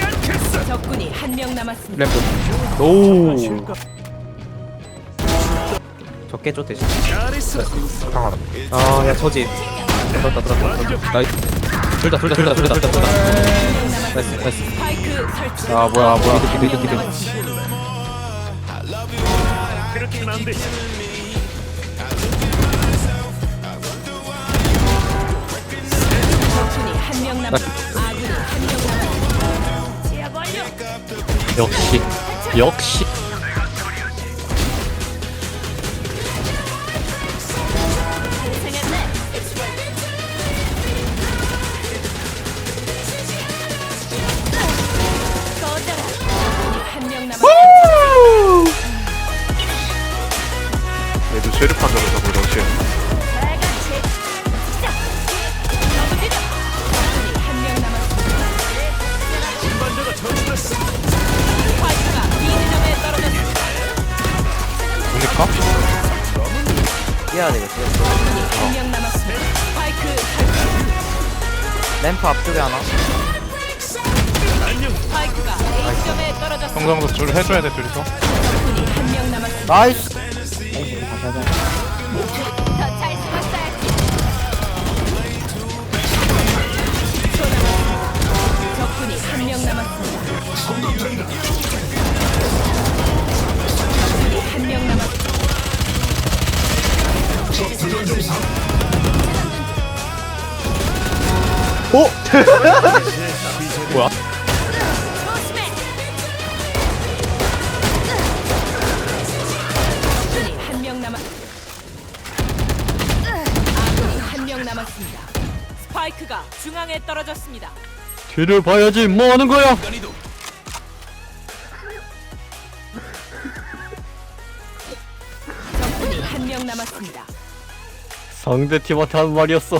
않겠어. 적군이 한 명 남았습니다. 오 적게 줘 대신. 강하다 아야 저지 들었다 들었다 나이스 둘다 둘다 둘 다 둘 다 둘 다 둘 다 나이스 나이스 스파이크 설치. 아 뭐야 뭐야 기대 기대 남았습니다. 그렇게는 안 돼. 역시 역시 한명 남았습니다. 얘도 저러자고 러시아 빨 뭡니까? 뛰어야 한명 남았습니다. 설치. 램프 앞쪽에 하나 A 떨어졌습니다. 정상도 줄 해줘야 돼 둘이서 적군이 한명 남았습니다. 나이스 더잘 숨었어야지. 적군이 한명 남았습니다. 뭐야? 조심해. 적군이 한명 남았. 아군이 한명 남았습니다. 스파이크가 중앙에 떨어졌습니다. 뒤를 봐야지 뭐 하는 거야? 적군이 한명 남았습니다. 상대 팀한테 한 말이었어